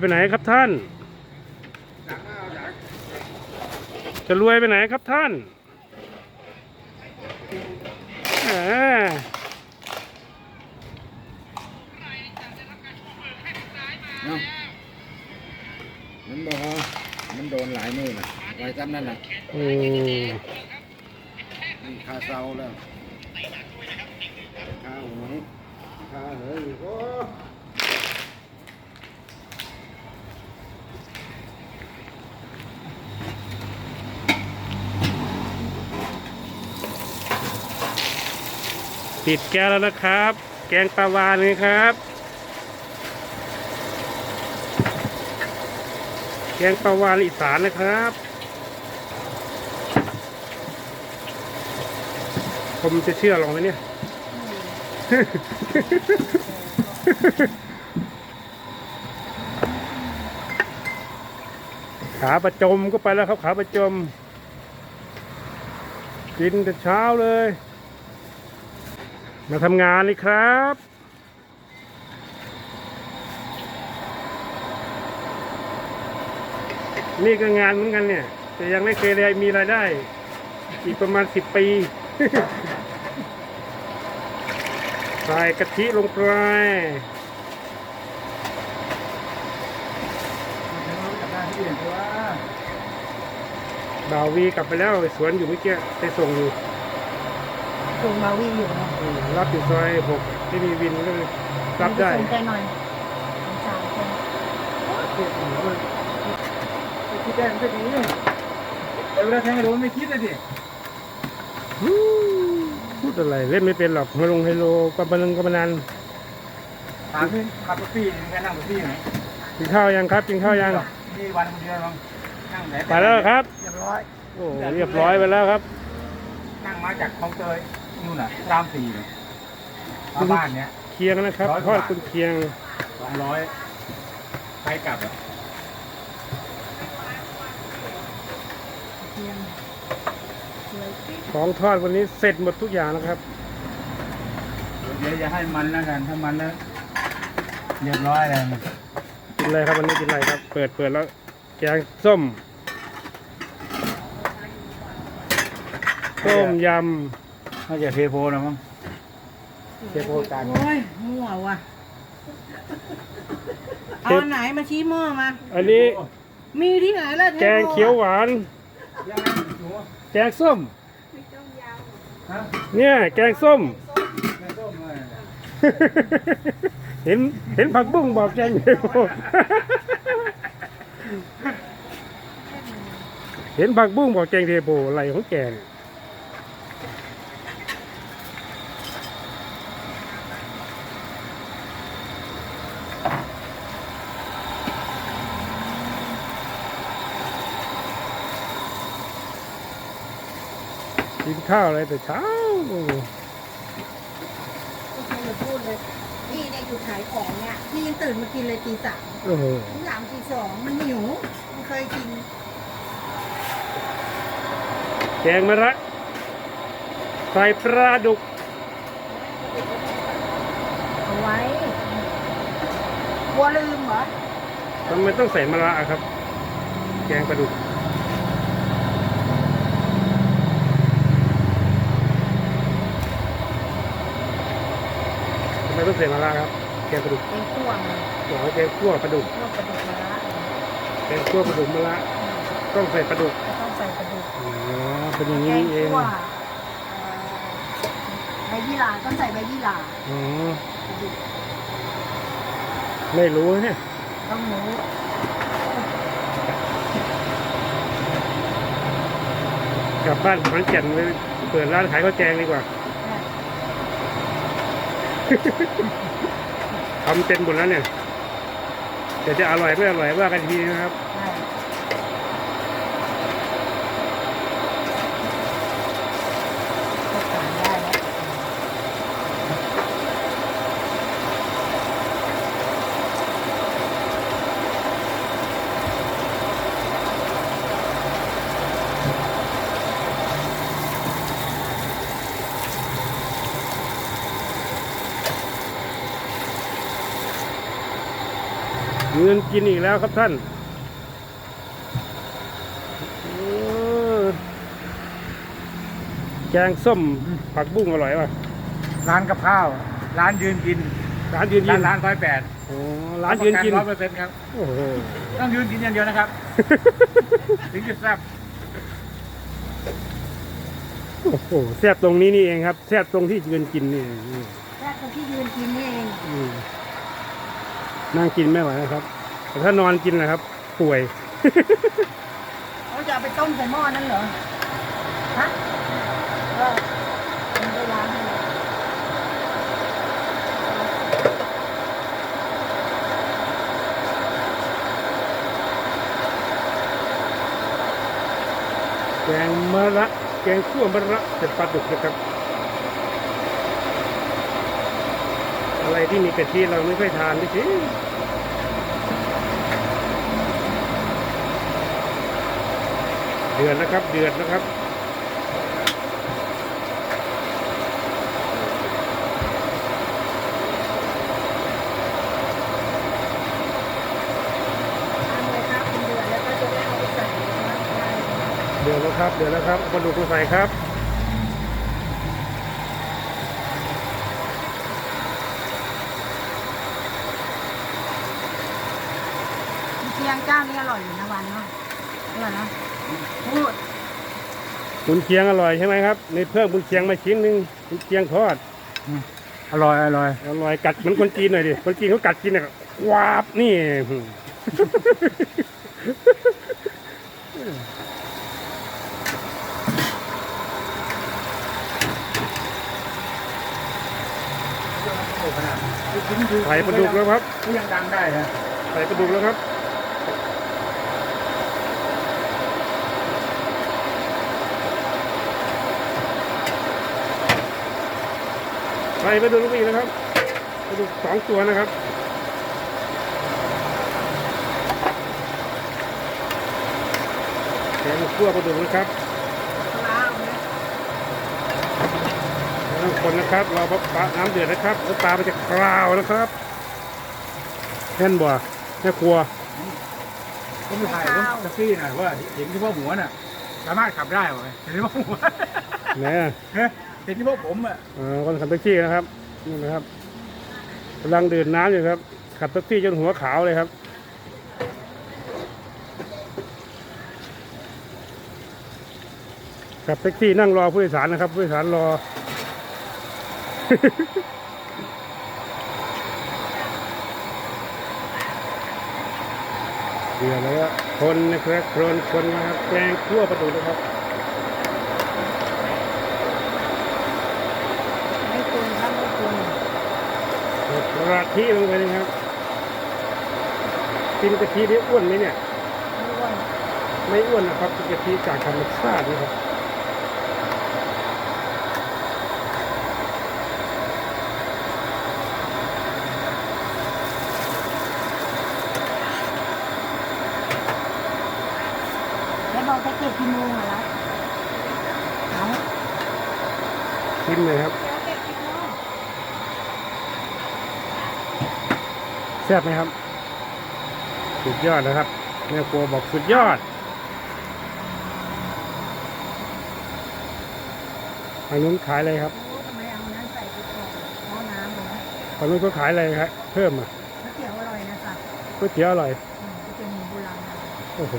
ไปไหนครับท่าน จะรวยไปไหนครับท่านแหมเนาะมันบอกว่ามันโดนหลายมือนะไว้จำนั่นแหละโอ้มีคาเซาแล้วคาหวยคาเฮ้ยโอ้ ปิดแก้วแล้วนะครับ แกงปลาวานเลยครับ แกงปลาวานอีสานนะครับผมจะเชื่อลองไหมเนี่ยขาประจมก็ไปแล้วครับขาประจม กินแต่เช้าเลย มาทำงานเลยครับ นี่ก็งานเหมือนกันเนี่ย แต่ยังไม่เคยได้มีรายได้ อีกประมาณสิบปีใส่กะทิลงไปจับได้ที่อื่นตัวบ่าววีกลับไปแล้วสวนอยู่เมื่อกี้ไปส่งอยู่ ลุงมาวิ่งอยู่นะอืมรับอยู่ซอยหกที่มีวินก็เลยรับได้สนใจหน่อยสงสารคนคิดได้มันก็ดีแต่เวลาแทงโดนไม่คิดเลยดิฮู้พูดอะไรเล่นไม่เป็นหรอกมาลงไฮโลกับบันงกับบันันถามพี่ขับรถพี่แค่นั่งรถพี่ไหนกินข้าวยังครับกินข้าวยัง นี่วันคนเดียวลองนั่งไหนไปแล้วครับ เรียบร้อย โอ้เรียบร้อยไปแล้วครับ นั่งมาจากคลองเตย นู่นน่ะรามสี่เลยมาบ้านเนี้ย เคียงนะครับร้อยกทว่าอดคุณเคียงสองร้อยไปกลับอะเพียงสวยปิ๊บของทอดวันนี้เสร็จหมดทุกอย่างแล้วครับ เดี๋ยวจะให้มันแล้วกัน ถ้ามันแล้วเรียบร้อยเลยกินอะไรครับวันนี้กินอะไรครับ เปิดเปิดแล้วแกงส้ม ต้มย น่าจะเทโพนะมั้งเทโพกันโอ้ยมั่วว่ะเอาอันไหนมาชี้หม้อมาำอันนี้มีที่ไหนล่ะทปแกงเขียวหวานยังไงหนูแกงส้มฮะเนี่ยแกงส้มไม่ต้มเลยเห็นเห็นผักบุ้งบอกแกงเขียวเห็นผักบุ้งบอกแกงเทโพอะไรของแกง กินข้าวอะไรแต่เช้าก็คืออย่าพูดเลยพี่เนี่ยอยู่ขายของเนี่ยพี่ยังตื่นมากินเลยตีสามโอ้โหตีสามตีสองมันหิวมันเคยกิน แกงมะระใส่ปลาดุก เอาไว้กลัวลืมเหรอทำไมต้องใส่มะระอะครับ แกงปลาดุก ทำไมต้องใส่มะระครับแกงปลาดุกเป็นขั้วมันบอกว่าแกงคั่วปลาดุกขั้วกระดูกมะระแกงคั่วปลาดุกมะระต้องใส่ปลาดุกก็ต้องใส่กระดูกอ๋อเป็นอย่างแกนี้งนี่เองคั่วเอ่อใบยี่หร่าต้องใส่ใบยี่หร่าอ๋อกระดูกไม่รู้เนี่ยต้องหมูกลับบ้านขอนแก่นไปเปิดร้านขายข้าวแกงดีกว่า ทำเป็นหมดแล้วเนี่ยแต่จะอร่อยไม่อร่อยว่ากันทีนะครับ ได้ก็ทานได้แล้ว อ เงินกินอีกแล้วครับท่านโอ้แกงส้มผักบุ้งอร่อยป่ะ ร้านกับข้าว ร้านยืนกิน ร้านยืนกิร้านนร้านร้อยแปดโอ้ร้านยืนกินร้อยเปอร์เซ็นต์ครับ โอ้โห ต้องยืนกินอย่างเดียวนะครับ ถึงจะแซ่บ โอ้โห แซ่บตรงนี้นี่เองครับ แซ่บตรงที่ยืนกินนี่เองอืมแค่คนที่ยืนกินนี่เองอืม นั่งกินไม่ไหวนะครับ แต่ถ้านอนกินนะครับ ป่วย เขาจะเอาไปต้มใส่หม้อนั่นเหรอ ฮะเออมันไปล้างให้เลยแกงมะระแกงขั่วมะระเสร็จปลาดุกนะครับ อะไรที่มีกะทิเราไม่ค่อยทานดิสิเดือดนะครับ เดือดนะครับทำเลยครับเป็นเดือนแล้วก็จะได้เอาไปใส่น้ำลายเดือดแล้วครับ เดือดแล้วครับเอาปลาดุกมาใส่ครับ ชียงเจ้านี่อร่อยอยู่นะวันเนาะอร่อยเนาะพูดบุญเคียงอร่อยใช่ไหมครับในเพิ่มบุญเคียงมาชิ้นหนึ่งบุญเคียงทอดอร่อยอร่อยอร่อยกัดเหมือนคนจีนหน่อยดิคนจีนเขากัดกินเนี่ยวาบนี่ ใส่ปลาดุกแล้วครับ ก็ยังดังได้นะใส่ปลาดุกแล้วครับ ใส่ปลาดุกลงไปอีกนะครับปลาดุกสองตัวนะครับแกงคั่วปลาดุกนะครับปลาเอาไหมทุกคนนะครับเราปลาน้ำเดือดนะครับแล้วปลามันจะคลาวนะครับแค่นบ่แม่ครัวผมไปถ่ายรถแท็กซี่หน่อยว่าเห็นที่พ่อหัวน่ะ สามารถขับได้ไหมเห็นที่พ่อหัวไหนอะ เห็นที่พ่อผมอะเออคนขับแท็กซี่นะครับนี่นะครับกำลังดื่มน้ำอยู่ครับ ขับแท็กซี่จนหัวขาวเลยครับ ขับแท็กซี่นั่งรอผู้โดยสารนะครับผู้โดยสารรอ เดี๋ยวแล้วคนนะครับคนคนนะครับแกงคั่วประตูนะครับ ไม่ควรครับไม่ควร ใส่ก ระทิลงไปนะครับกินกะทิได้อ้วนไหมเนี่ยไม่ควรไม่อ้วนนะครับกินกะทิจากธรรมชาตินะครับแล้วบอกจะเก็บกี่โมงอะล่ะเอาชิมเลยครับ แล้วเก็บกี่โมง แซ่บไหมครับ สุดยอดนะครับแม่ครัวบอกสุดยอดทางนู้นขายอะไรครับโอ้ทำไมเอานั้นใส่ไปก่อนหม้อน้ำเลยนะทางนู้นก็ขายอะไรครับ เพิ่มอะก๋วยเตี๋ยวอร่อยนะสัตว์ก๋วยเตี๋ยวอร่อยอืมก๋วยเตี๋ยวหมูโบราณนะโอ้โห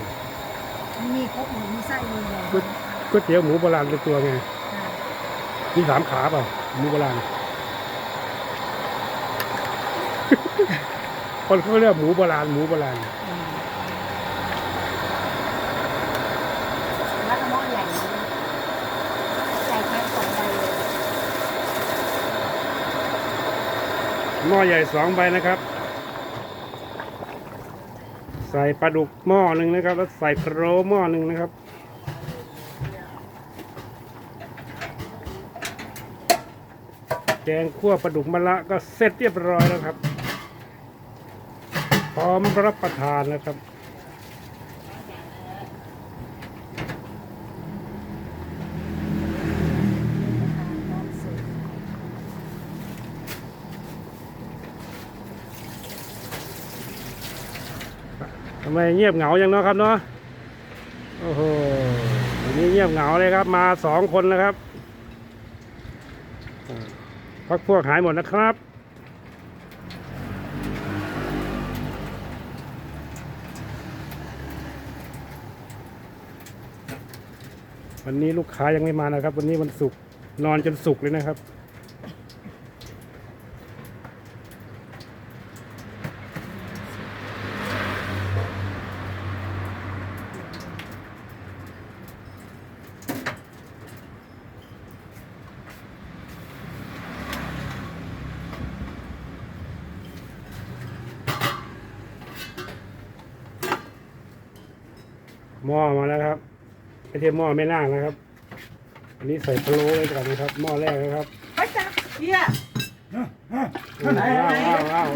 มันมีครบหมูมีไส้มีอะไรก๋วยก๋วยเตี๋ยวหมูโบราณเป็นตัวไงอ่ามีสามขาเปล่าหมูโบราณ คนเขาเรียกหมูโบราณหมูโบราณอืมแล้วก็หม้อใหญ่นะใส่แค่สองใบเลยหม้อใหญ่สองใบนะครับ ใส่ปลาดุกหม้อหนึ่งนะครับ แล้วใส่พะโล้หม้อหนึ่งนะครับแกงคั่วปลาดุกมะละก็เสร็จเรียบร้อยแล้วครับ พร้อมรับประทานนะครับ ทำไมเงียบเหงาอย่างเนาะครับเนาะ โอ้โหวันนี้เงียบเหงาเลยครับ มาสองคนนะครับพักพวกหายหมดนะครับ วันนี้ลูกค้ายังไม่มานะครับ วันนี้วันศุกร์นอนจนสุกร์เลยนะครับ หม้อมาแล้วครับ ไม่ใช่หม้อไม่น่างนะครับ อันนี้ใส่พะโล้เลยก่อนนะครับ หม้อแรกนะครับไปจ้ะเฮียว้าวว้าวว้าว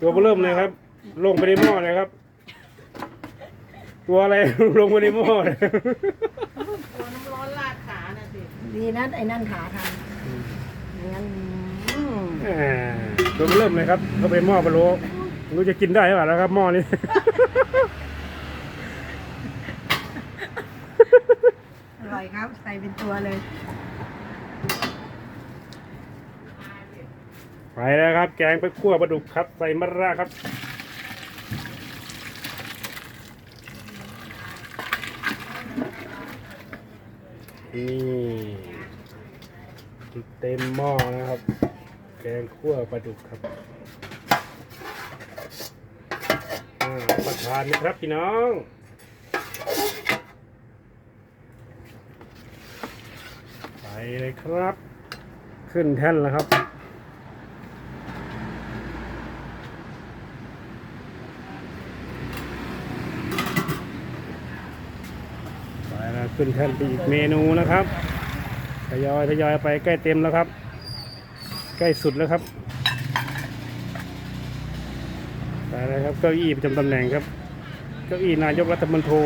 ตัวเบอเริ่มเลยครับ ลงไปในหม้อเลยครับ ตัวอะไร ลงไปในหม้อเลยตัวน้ำร้อนลาดขาน่ะสิดีนะไอ้นั่นขาทำไม่งั้นอืมอ่าตัวเบอเริ่มเลยครับเข้าไปในหม้อพะโล้ไม่รู้จะกินได้หรือเปล่าแล้วครับหม้อนี้ ร่อยครับ ใส่เป็นตัวเลย ไปแล้วครับ แกงไปคั่วปลาดุกครับ ใส่มะระครับ นี่เต็มหม้อนะครับ แกงคั่วปลาดุกครับอ่าประทานนะครับพี่น้อง ไป เลยครับ ขึ้นแท่นแล้วครับ ไปแล้วขึ้นแท่นไปอีกเมนูนะครับทยอยทยอยไปใกล้เต็มแล้วครับ ใกล้สุดแล้วครับไปแล้วครับเก้าอี้ประจำตำแหน่งครับ เก้าอี้นายกรัฐมนตรี